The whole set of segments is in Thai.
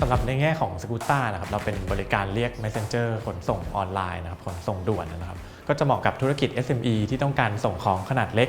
สำหรับในแง่ของสกูต้านะครับเราเป็นบริการเรียก Messenger ขนส่งออนไลน์นะครับขนส่งด่วนนะครับ ก็จะเหมาะกับธุรกิจ SME ที่ต้องการส่งของขนาดเล็ก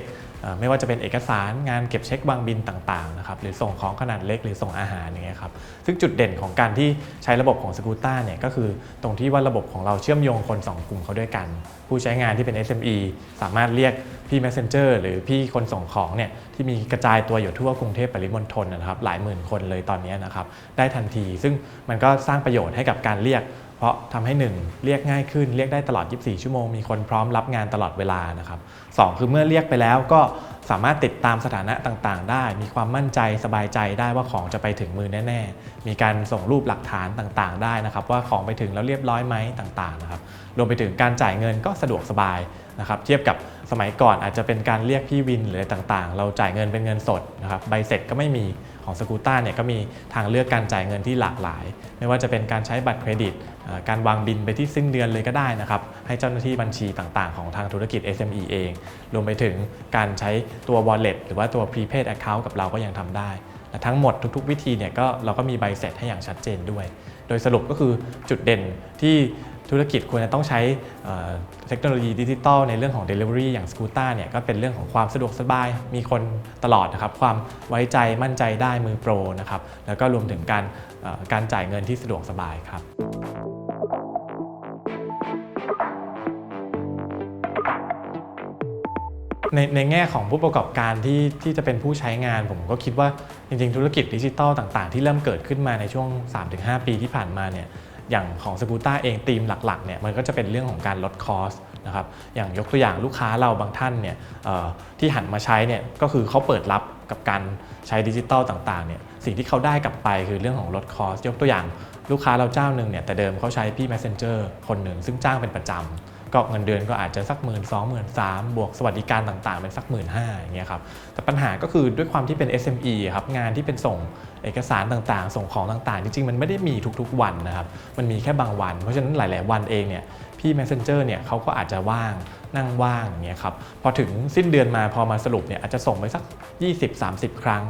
ไม่ว่าจะเป็นเอกสารงานเก็บเช็ควางบินต่างๆนะครับหรือส่งของขนาดเล็กหรือส่งอาหารอย่างเงี้ยครับซึ่งจุดเด่นของการที่ใช้ระบบของสกูต้าเนี่ยก็คือตรงที่ว่าระบบของเราเชื่อมโยงคน 2 กลุ่มเขาด้วยกัน ผู้ใช้งานที่เป็น SME สามารถเรียกพี่ Messenger หรือพี่คนส่งของเนี่ยที่มีกระจายตัวอยู่ทั่วกรุงเทพปริมณฑลนะครับหลายหมื่นคนเลยตอนนี้นะครับได้ทันที ซึ่งมันก็สร้างประโยชน์ให้กับการเรียก เพราะทำให้ 1 เรียกง่ายขึ้น เรียกได้ตลอด 24 ชั่วโมง มีคนพร้อมรับงานตลอดเวลานะครับสองคือเมื่อเรียกไปแล้วก็สามารถติดตามสถานะต่างๆ ได้ มีความมั่นใจสบายใจได้ว่าของจะไปถึงมือแน่ๆ มีการส่งรูปหลักฐานต่างๆ ได้นะครับ ว่าของไปถึงแล้วเรียบร้อยไหมต่างๆนะครับรวมไปถึงการจ่ายเงินก็สะดวกสบายนะครับเทียบกับสมัยก่อนอาจจะเป็นการเรียกพี่วินหรืออะไรต่างๆ เราจ่ายเงินเป็นเงินสดนะครับใบเสร็จก็ไม่มีของสกูต้าเนี่ยก็มีทางเลือกการจ่ายเงินที่หลากหลาย ไม่ว่าจะเป็นการใช้บัตรเครดิต การวางบินไปที่สิ้นเดือนเลยก็ได้นะครับ ให้เจ้าหน้าที่บัญชีต่างๆ ของทางธุรกิจ SME เอง รวมไปถึงการใช้ตัว wallet หรือว่าตัว prepaid account กับเราก็ยังทำได้ และทั้งหมดทุกๆ วิธีเนี่ยก็เราก็มีใบเสร็จให้อย่างชัดเจนด้วย โดยสรุปก็คือจุดเด่นที่ธุรกิจควรจะต้องใช้เทคโนโลยีดิจิทัลในเรื่องของ Delivery อย่าง s c o o t a เนี่ยก็เป็นเรื่องของความสะดวกสบาย มีคนตลอดนะครับความไว้ใจมั่นใจได้มือโปรนะครับแล้วก็รวมถึงการการจ่ายเงินที่สะดวกสบายครับ ในในแง่ของผู้ประกอบการที่ที่จะเป็นผู้ใช้งาน ผมก็คิดว่าจริงๆ ธุรกิจดิจิทัลต่างๆ ที่เริ่มเกิดขึ้นมาในช่วง 3-5 ปีที่ผ่านมาเนี่ยอย่างของสกูต้าเองธีมหลักๆเนี่ยมันก็จะเป็นเรื่องของการลดคอสนะครับอย่างยกตัวอย่างลูกค้าเราบางท่านเนี่ยที่หันมาใช้เนี่ยก็คือเขาเปิดรับกับการใช้ดิจิทัลต่างๆเนี่ยสิ่งที่เขาได้กลับไปคือเรื่องของลดคอสยกตัวอย่างลูกค้าเราเจ้าหนึ่งเนี่ยแต่เดิมเขาใช้พี่ messenger คนหนึ่งซึ่งจ้างเป็นประจำ ก็เงินเดือนก็อาจจะสักหมื่นสองหมื่นสามบวกสวัสดิการต่างๆเป็นสักหมื่นห้าอย่างเงี้ยครับแต่ปัญหาก็คือด้วยความที่เป็น SME ครับงานที่เป็นส่งเอกสารต่างๆ ส่งของต่างๆ จริงๆ มันไม่ได้มีทุกๆวันนะครับมันมีแค่บางวัน เพราะฉะนั้นหลาย ๆ วันเองเนี่ยพี่ Messenger เนี่ยเขาก็อาจจะว่างนั่งว่างอย่างเงี้ยครับพอถึงสิ้นเดือนมาพอมาสรุปเนี่ยอาจจะส่งไปสัก 20-30 ครั้ง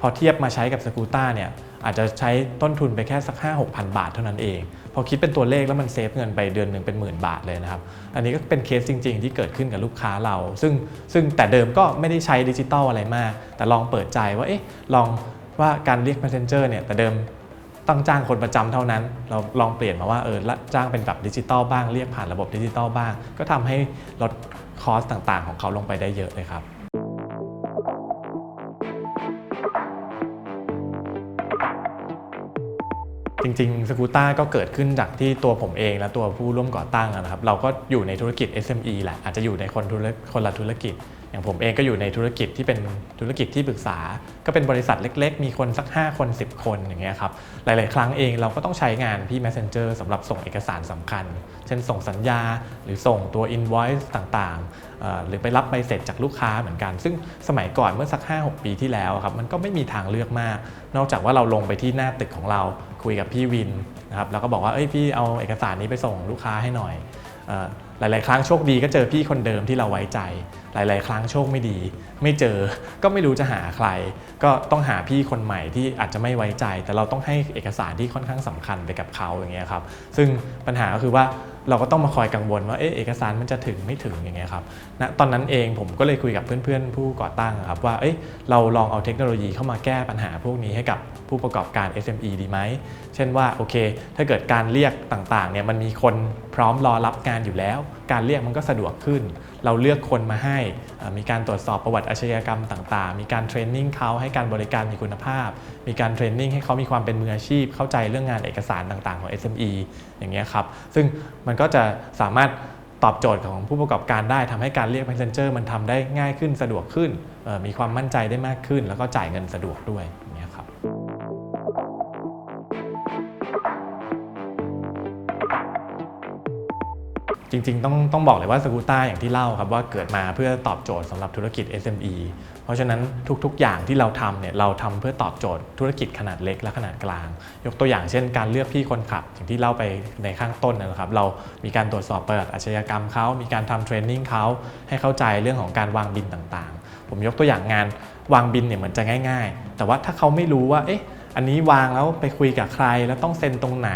พอเทียบมาใช้กับสกูต้าเนี่ย อาจจะใช้ต้นทุนไปแค่สัก 5 6 0 0 0 บาทเท่านั้นเอง พอคิดเป็นตัวเลขแล้วมันเซฟเงินไปเดือนหนึ่งเป็นหมื่นบาทเลยนะครับ อันนี้ก็เป็นเคสจริง ๆ ที่เกิดขึ้นกับลูกค้าเรา ซึ่งซึ่งแต่เดิมก็ไม่ได้ใช้ดิจิตอลอะไรมาก แต่ลองเปิดใจว่าเอ๊ะลองว่าการเรียก Messenger เนี่ยแต่เดิมต้องจ้างคนประจำเท่านั้น เราลองเปลี่ยนมาว่าเออจ้างเป็นแบบดิจิตอลบ้างเรียกผ่านระบบดิจิตอลบ้าง ก็ทำให้ลดคอสต่างๆ ของเขาลงไปได้เยอะเลยครับ จริงๆสกูต้าก็เกิดขึ้นจากที่ตัวผมเองและตัวผู้ร่วมก่อตั้งนะครับ เราก็อยู่ในธุรกิจ SME แหละอาจจะอยู่ในคนธุรคนละธุรกิจ อย่างผมเองก็อยู่ในธุรกิจที่เป็นธุรกิจที่ปรึกษา ก็เป็นบริษัทเล็ก ๆ มีคนสัก 5 คน 10 คนอย่างเงี้ยครับหลาย ๆ ครั้งเองเราก็ต้องใช้งานพี่ Messenger สำหรับส่งเอกสารสำคัญ เช่นส่งสัญญาหรือส่งตัว invoice ต่างๆ หรือไปรับใบเสร็จจากลูกค้าเหมือนกัน ซึ่งสมัยก่อนเมื่อสัก 5-6 ปีที่แล้วครับมันก็ไม่มีทางเลือกมาก นอกจากว่าเราลงไปที่หน้าตึกของเราคุยกับพี่วินนะครับแล้วก็บอกว่าเอ้ยพี่เอาเอกสารนี้ไปส่งลูกค้าให้หน่อยหลาย ๆ ครั้งโชคดีก็เจอพี่คนเดิมที่เราไว้ใจหลาย ๆ ครั้งโชคไม่ดี ไม่เจอก็ไม่รู้จะหาใคร ก็ต้องหาพี่คนใหม่ที่อาจจะไม่ไว้ใจ แต่เราต้องให้เอกสารที่ค่อนข้างสำคัญไปกับเขาอย่างเงี้ยครับซึ่งปัญหาก็คือว่าเราก็ต้องมาคอยกังวลว่าเอเอกสารมันจะถึงไม่ถึงอย่างเงี้ยครับณตอนนั้นเองผมก็เลยคุยกับเพื่อน ๆ ผู้ก่อตั้งครับว่าเอ้ยเราลองเอาเทคโนโลยีเข้ามาแก้ปัญหาพวกนี้ให้กับผู้ประกอบการ SME ดีไหม เช่นว่าโอเค ถ้าเกิดการเรียกต่างๆเนี่ยมันมีคนพร้อมรอรับงานอยู่แล้ว การเรียกมันก็สะดวกขึ้น เราเลือกคนมาให้ มีการตรวจสอบประวัติอาชญากรรมต่างๆ มีการเทรนนิ่งเขาให้การบริการมีคุณภาพ มีการเทรนนิ่งให้เขามีความเป็นมืออาชีพ เข้าใจเรื่องงานเอกสารต่างๆ ของ SME อย่างเงี้ยครับ ซึ่งมันก็จะสามารถตอบโจทย์ของผู้ประกอบการได้ทำให้การเรียก Messenger มันทำได้ง่ายขึ้นสะดวกขึ้น มีความมั่นใจได้มากขึ้น แล้วก็จ่ายเงินสะดวกด้วย จริงๆ ต้องต้องบอกเลยว่าสกูต้าอย่างที่เล่าครับว่าเกิดมาเพื่อตอบโจทย์สำหรับธุรกิจ SME เพราะฉะนั้นทุกๆ อย่างที่เราทำเนี่ยเราทำเพื่อตอบโจทย์ธุรกิจขนาดเล็กและขนาดกลาง ยกตัวอย่างเช่น การเลือกพี่คนขับอย่างที่เล่าไปในข้างต้นนะครับเรามีการตรวจสอบประวัติอาชญากรรมเขา มีการทำเทรนนิ่งเขาให้เข้าใจเรื่องของการวางบินต่างๆ ผมยกตัวอย่างงานวางบินเนี่ยเหมือนจะง่าย ๆ แต่ว่าถ้าเขาไม่รู้ว่าเอ๊ะ อันนี้วางแล้วไปคุยกับใครแล้วต้องเซ็นตรงไหน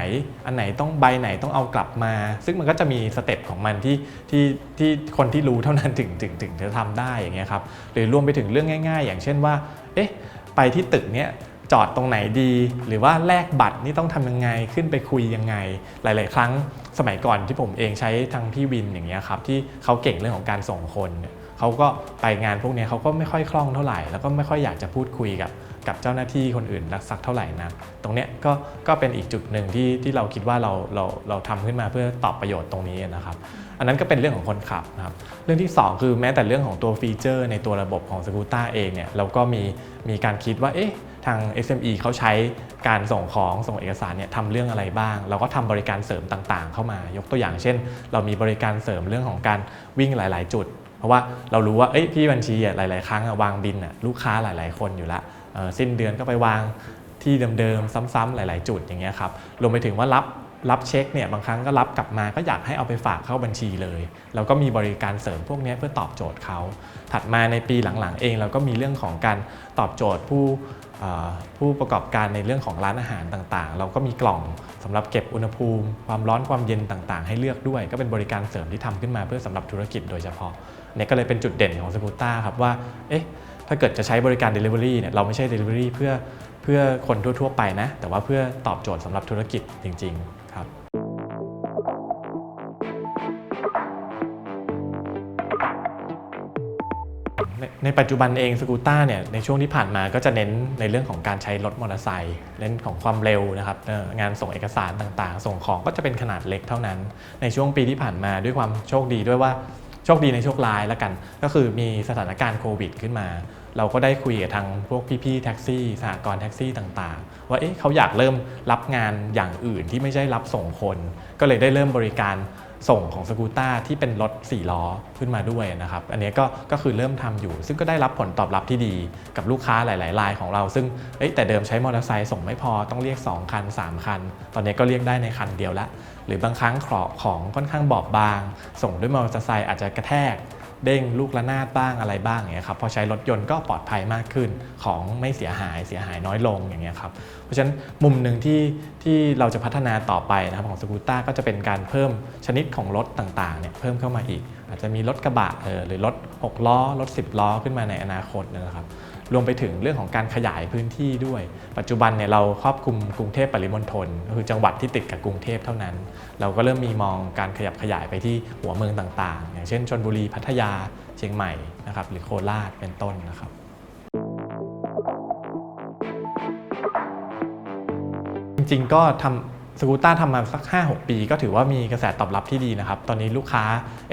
อันไหนต้องใบไหนต้องเอากลับมา ซึ่งมันก็จะมีสเต็ปของมันที่ที่ที่คนที่รู้เท่านั้นถึงถึงถึงจะทำได้อย่างเงี้ยครับหรือรวมไปถึงเรื่องง่าย ๆ อย่างเช่นว่า เอ๊ะ ไปที่ตึกเนี้ยจอดตรงไหนดี หรือว่าแลกบัตรนี่ต้องทำยังไงขึ้นไปคุยยังไง หลาย ๆ ครั้งสมัยก่อนที่ผมเองใช้ทางพี่วินอย่างเงี้ยครับที่เขาเก่งเรื่องของการส่งคนเขาก็ไปงานพวกนี้เขาก็ไม่ค่อยคล่องเท่าไหร่ แล้วก็ไม่ค่อยอยากจะพูดคุยกับ กับเจ้าหน้าที่คนอื่นสักเท่าไหร่นะตรงเนี้ยก็ก็เป็นอีกจุดหนึ่งที่ที่เราคิดว่าเราเราเราทำขึ้นมาเพื่อตอบประโยชน์ตรงนี้นะครับ อันนั้นก็เป็นเรื่องของคนขับนะครับเรื่องที่ 2 คือแม้แต่เรื่องของตัวฟีเจอร์ ในตัวระบบของ s c o o t a เองเนี่ยเราก็มีมีการคิดว่าเอ๊ะทาง SME เขาใช้การส่งของส่งเอกสารเนี่ยทำเรื่องอะไรบ้าง เราก็ทำบริการเสริมต่างๆ เข้ามายกตัวอย่างเช่น เรามีบริการเสริมเรื่องของการวิ่งหลาย ๆ จุด เพราะว่าเรารู้ว่าเอ้ยพี่บัญชีหลาย ๆ ครั้งวางบินลูกค้าหลาย ๆ คนอยู่ละ สิ้นเดือนก็ไปวางที่เดิมๆซ้ำๆหลาย ๆ จุดอย่างเงี้ยครับรวมไปถึงว่ารับรับเช็คเนี่ยบางครั้งก็รับกลับมาก็อยากให้เอาไปฝากเข้าบัญชีเลย เราก็มีบริการเสริมพวกนี้เพื่อตอบโจทย์เขา ถัดมาในปีหลังๆ เองเราก็มีเรื่องของการตอบโจทย์ผู้ผู้ประกอบการในเรื่องของร้านอาหารต่างๆ เราก็มีกล่องสำหรับเก็บอุณหภูมิ ความร้อนความเย็นต่างๆ ให้เลือกด้วย ก็เป็นบริการเสริมที่ทำขึ้นมาเพื่อสำหรับธุรกิจโดยเฉพาะเนี่ยก็เลยเป็นจุดเด่นของสกูต้าครับว่าเอ๊ะ ถ้าเกิดจะใช้บริการ Delivery เนี่ยเราไม่ใช่ Delivery เพื่อเพื่อคนทั่ว ๆ ไปนะ แต่ว่าเพื่อตอบโจทย์สำหรับธุรกิจจริง ๆ ครับในในปัจจุบันเองสกูต้าเนี่ยในช่วงที่ผ่านมาก็จะเน้นในเรื่องของการใช้รถมอเตอร์ไซค์เน้นของความเร็วนะครับงานส่งเอกสารต่างๆ ส่งของก็จะเป็นขนาดเล็กเท่านั้น ในช่วงปีที่ผ่านมาด้วยความโชคดีด้วยว่า โชคดีในโชคร้ายแล้วกัน ก็คือมีสถานการณ์โควิดขึ้นมา เราก็ได้คุยกับทางพวกพี่ๆแท็กซี่สหกรณ์แท็กซี่ต่างๆ ว่าเอ๊ะเขาอยากเริ่มรับงานอย่างอื่นที่ไม่ใช่รับส่งคน ก็เลยได้เริ่มบริการ ส่งของสกูต้าที่เป็นรถ4ล้อขึ้นมาด้วยนะครับ อันนี้ก็ก็คือเริ่มทำอยู่ ซึ่งก็ได้รับผลตอบรับที่ดีกับลูกค้าหลายๆรายของเรา ซึ่งแต่เดิมใช้มอเตอร์ไซค์ส่งไม่พอต้องเรียก 2 คัน 3 คัน ตอนนี้ก็เรียกได้ในคันเดียวละ หรือบางครั้งของของค่อนข้างบอบบาง ส่งด้วยมอเตอร์ไซค์อาจจะกระแทก เด้งลูกระนาดบ้างอะไรบ้างอย่างเงี้ยครับพอใช้รถยนต์ก็ปลอดภัยมากขึ้นของไม่เสียหายเสียหายน้อยลงอย่างเงี้ยครับเพราะฉะนั้นมุมหนึ่งที่ที่เราจะพัฒนาต่อไปนะครับของสกูต้าก็จะเป็นการเพิ่มชนิดของรถต่างๆเนี่ยเพิ่มเข้ามาอีก อาจจะมีรถกระบะเออหรือรถ 6 ล้อรถ 10 ล้อขึ้นมาในอนาคตนะครับ รวมไปถึงเรื่องของการขยายพื้นที่ด้วย ปัจจุบันเนี่ยเราครอบคลุมกรุงเทพปริมณฑลคือจังหวัดที่ติดกับกรุงเทพเท่านั้น เราก็เริ่มมีมองการขยับขยายไปที่หัวเมืองต่างๆ อย่างเช่นชนบุรีพัทยาเชียงใหม่นะครับหรือโคราชเป็นต้นนะครับจริงๆก็ทำสกูต้าทำมาสัก 5-6 ปีก็ถือว่ามีกระแสตอบรับที่ดีนะครับ ตอนนี้ลูกค้า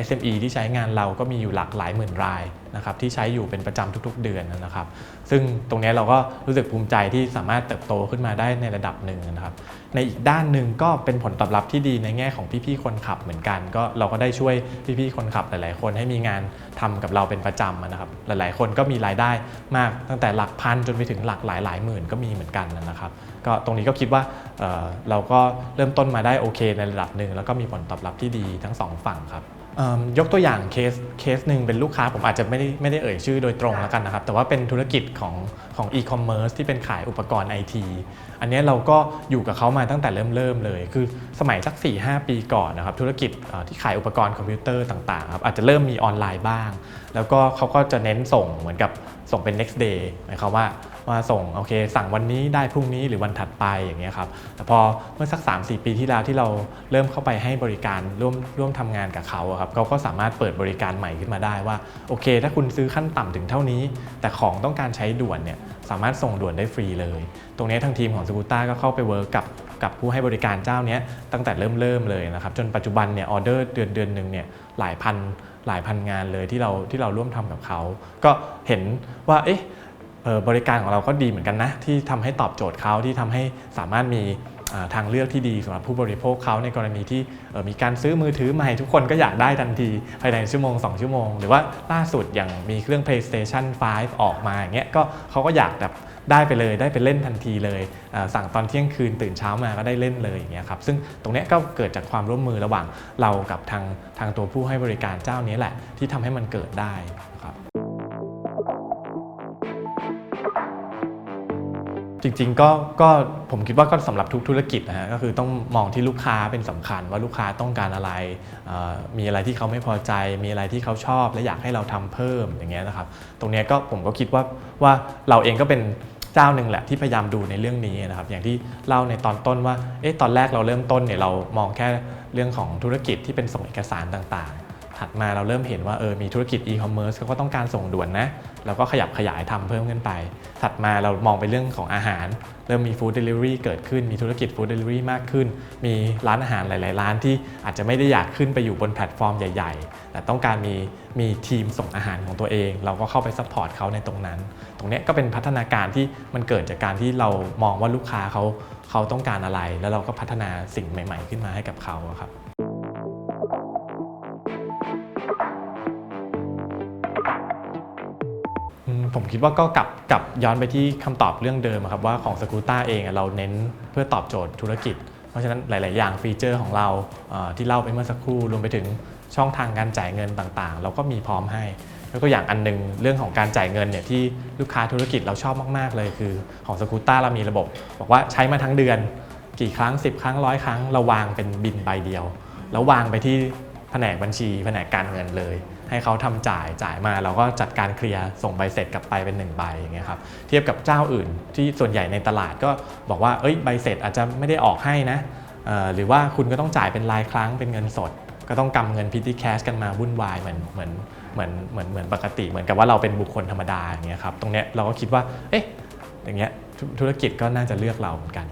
SME ที่ใช้งานเราก็มีอยู่หลากหลายหมื่นราย นะครับที่ใช้อยู่เป็นประจำทุกๆ เดือนนะครับ ซึ่งตรงนี้เราก็รู้สึกภูมิใจที่สามารถเติบโตขึ้นมาได้ในระดับหนึ่งนะครับ ในอีกด้านหนึ่งก็เป็นผลตอบรับที่ดีในแง่ของพี่ๆคนขับเหมือนกัน ก็เราก็ได้ช่วยพี่ๆคนขับหลายๆ คนให้มีงานทำกับเราเป็นประจำนะครับ หลายๆ คนก็มีรายได้มากตั้งแต่หลักพันจนไปถึงหลักหลายหลายๆหมื่นก็มีเหมือนกันนะครับก็ตรงนี้ก็คิดว่าเเราก็เริ่มต้นมาได้โอเคในระดับหนึ่งแล้วก็มีผลตอบรับที่ดีทั้งสองฝั่งครับ ยกตัวอย่างเคสเคสหนึ่งเป็นลูกค้าผมอาจจะไม่ได้ไม่ได้เอ่ยชื่อโดยตรงแล้วกันนะครับ แต่ว่าเป็นธุรกิจของของอีคอมเมิร์ซที่เป็นขายอุปกรณ์ไอทีอันนี้เราก็อยู่กับเขามาตั้งแต่เริ่มเริ่มเลย คือสมัยสัก 4-5 ปีก่อนนะครับ ธุรกิจที่ขายอุปกรณ์คอมพิวเตอร์ต่างๆครับอาจจะเริ่มมีออนไลน์บ้าง แล้วก็เขาก็จะเน้นส่งเหมือนกับส่งเป็น next day หมายความว่า ว่าส่งโอเค สั่งวันนี้ได้พรุ่งนี้หรือวันถัดไปอย่างเงี้ยครับแต่พอเมื่อสัก 3-4 ปีที่แล้วที่เราเริ่มเข้าไปให้บริการร่วมร่วมทำงานกับเขาครับเขาก็สามารถเปิดบริการใหม่ขึ้นมาได้ว่าโอเค ถ้าคุณซื้อขั้นต่ำถึงเท่านี้ แต่ของต้องการใช้ด่วนเนี่ยสามารถส่งด่วนได้ฟรีเลย ตรงนี้ทางทีมของสกูต้าก็เข้าไปเวิร์กกับกับผู้ให้บริการเจ้าเนี้ยตั้งแต่เริ่มเริ่มเลยนะครับจนปัจจุบันเนี่ยออเดอร์เดือนเดือนหนึ่งเนี่ยหลายพันหลายพันงานเลยที่เราที่เราร่วมทำกับเขา ก็เห็นว่าเอ๊ะ บริการของเราก็ดีเหมือนกันนะ ที่ทำให้ตอบโจทย์เขาที่ทำให้สามารถมีทางเลือกที่ดีสำหรับผู้บริโภคเขาในกรณีที่มีการซื้อมือถือใหม่ทุกคนก็อยากได้ทันที ภายในชั่วโมง 2 ชั่วโมง หรือว่าล่าสุดอย่างมีเครื่อง PlayStation 5 ออกมาอย่างเงี้ยก็เขาก็อยากแบบได้ไปเลยได้ไปเล่นทันทีเลย สั่งตอนเที่ยงคืนตื่นเช้ามาก็ได้เล่นเลยอย่างเงี้ยครับซึ่งตรงเนี้ยก็เกิดจากความร่วมมือระหว่างเรากับทางทางตัวผู้ให้บริการเจ้านี้แหละ ที่ทำให้มันเกิดได้นะครับ จริงๆก็ก็ผมคิดว่าก็สำหรับทุกธุรกิจนะฮะก็คือต้องมองที่ลูกค้าเป็นสำคัญว่าลูกค้าต้องการอะไรเอ่อมีอะไรที่เขาไม่พอใจ มีอะไรที่เขาชอบ และอยากให้เราทำเพิ่มอย่างเงี้ยนะครับ ตรงเนี้ยก็ผมก็คิดว่าว่าเราเองก็เป็นเจ้าหนึ่งแหละที่พยายามดูในเรื่องนี้นะครับ อย่างที่เล่าในตอนต้นว่าเอ๊ะตอนแรกเราเริ่มต้นเนี่ยเรามองแค่เรื่องของธุรกิจที่เป็นส่งเอกสารต่างๆ ถัดมาเราเริ่มเห็นว่าเออมีธุรกิจอีคอมเมิร์ซเขาก็ต้องการส่งด่วนนะเราก็ขยับขยายทำเพิ่มขึ้นไป ถัดมาเรามองไปเรื่องของอาหาร เริ่มมีฟู้ดเดลิเวอรี่เกิดขึ้น มีธุรกิจฟู้ดเดลิเวอรี่มากขึ้น มีร้านอาหารหลาย ๆ ร้านที่อาจจะไม่ได้อยากขึ้นไปอยู่บนแพลตฟอร์มใหญ่ ๆ แต่ต้องการมีมีทีมส่งอาหารของตัวเอง เราก็เข้าไปซัพพอร์ตเขาในตรงนั้น ตรงนี้ก็เป็นพัฒนาการที่มันเกิดจากการที่เรามองว่าลูกค้าเขาเขาต้องการอะไร แล้วเราก็พัฒนาสิ่งใหม่ ๆ ขึ้นมาให้กับเขาครับ ผมคิดว่าก็กลับกลับย้อนไปที่คำตอบเรื่องเดิมครับว่าของสกูต้าเองเราเน้นเพื่อตอบโจทย์ธุรกิจ เพราะฉะนั้นหลาย ๆ อย่างฟีเจอร์ของเราที่เล่าไปเมื่อสักครู่รวมไปถึงช่องทางการจ่ายเงินต่าง ๆ เราก็มีพร้อมให้แล้วก็อย่างอันหนึงเรื่องของการจ่ายเงินเนี่ยที่ลูกค้าธุรกิจเราชอบมาก ๆ เลย คือของสกูต้าเรามีระบบ บอกว่าใช้มาทั้งเดือน กี่ครั้ง 10 ครั้งร้อยครั้งเราวางเป็นบินใบเดียว แล้ววางไปที่แผนกบัญชีแผนกการเงินเลย ให้เขาทำจ่ายจ่ายมาเราก็จัดการเคลียร์ส่งใบเสร็จกลับไปเป็นหนึ่งใบอย่างเงี้ยครับเทียบกับเจ้าอื่นที่ส่วนใหญ่ในตลาดก็บอกว่าเอ้ยใบเสร็จอาจจะไม่ได้ออกให้นะหรือว่าคุณก็ต้องจ่ายเป็นรายครั้งเป็นเงินสด ก็ต้องกำเงินพิธีแคชกันมาวุ่นวายเหมือนเหมือนเหมือนเหมือนเหมือนปกติ เหมือนกับว่าเราเป็นบุคคลธรรมดาอย่างเงี้ยครับตรงเนี้ยเราก็คิดว่าเอ๊ะอย่างเงี้ยธุรกิจก็น่าจะเลือกเราเหมือนกัน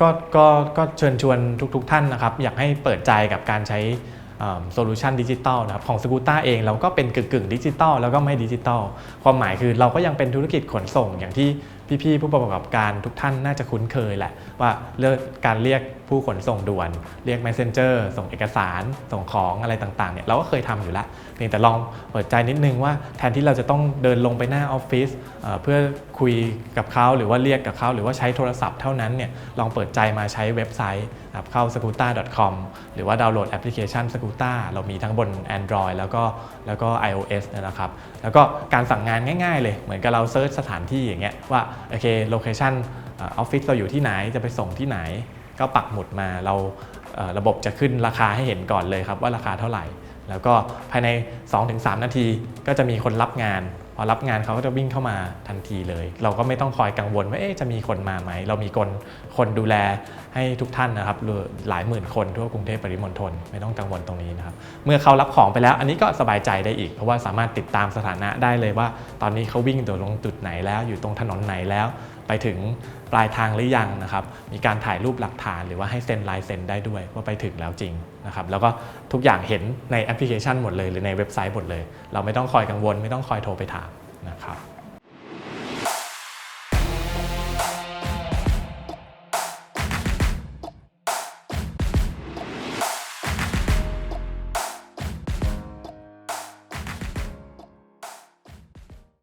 ก็ก็ก็เชิญชวนทุกๆทท่านนะครับ อยากให้เปิดใจกับการใช้โซลูชันดิจิตอลนะครับของสกูต้าเองเราก็เป็นกึ่งกึ่งดิจิตอลแล้วก็ไม่ดิจิตอลความหมายคือเราก็ยังเป็นธุรกิจขนส่งอย่างที่ พี่ๆผู้ประกอบการทุกท่านน่าจะคุ้นเคยแหละ ว่าเลือกการเรียกผู้ขนส่งด่วน เรียก Messenger ส่งเอกสารส่งของอะไรต่างๆเนี่ยเราก็เคยทำอยู่แล้วเพียงแต่ลองเปิดใจนิดนึงว่าแทนที่เราจะต้องเดินลงไปหน้าออฟฟิศเพื่อคุยกับเขาหรือว่าเรียกกับเขาหรือว่าใช้โทรศัพท์เท่านั้นเนี่ยลองเปิดใจมาใช้เว็บไซต์เข้า scooter.com หรือว่าดาวน์โหลดแอปพลิเคชัน Scooter เรามีทั้งบน Android แล้วก็แล้วก็ iOS นะครับแล้วก็การสั่งงานง่าย ๆ เลยเหมือนกับเราเซิร์ชสถานที่อย่างเงี้ยว่าโอเคโลเคชันออฟฟิศเราอยู่ที่ไหนจะไปส่งที่ไหน ก็ปักหมุดมาเราระบบจะขึ้นราคาให้เห็นก่อนเลยครับว่าราคาเท่าไหร่ แล้วก็ภายใน 2-3 นาทีก็จะมีคนรับงาน พอรับงานเขาก็จะวิ่งเข้ามาทันทีเลย เราก็ไม่ต้องคอยกังวลว่าจะมีคนมาไหม เรามีคนคนดูแลให้ทุกท่านนะครับหลายหมื่นคนทั่วกรุงเทพปริมณฑลไม่ต้องกังวลตรงนี้นะครับเมื่อเขารับของไปแล้ว อันนี้ก็สบายใจได้อีก เพราะว่าสามารถติดตามสถานะได้เลยว่า ตอนนี้เขาวิ่งตัวลงจุดไหนแล้ว อยู่ตรงถนนไหนแล้ว ไปถึง ปลายทางหรือยังนะครับมีการถ่ายรูปหลักฐานหรือว่าให้เซ็นลายเซ็นได้ด้วยว่าไปถึงแล้วจริงนะครับแล้วก็ทุกอย่างเห็นในแอปพลิเคชันหมดเลย หรือในเว็บไซต์หมดเลย เราไม่ต้องคอยกังวล ไม่ต้องคอยโทรไปถามนะครับ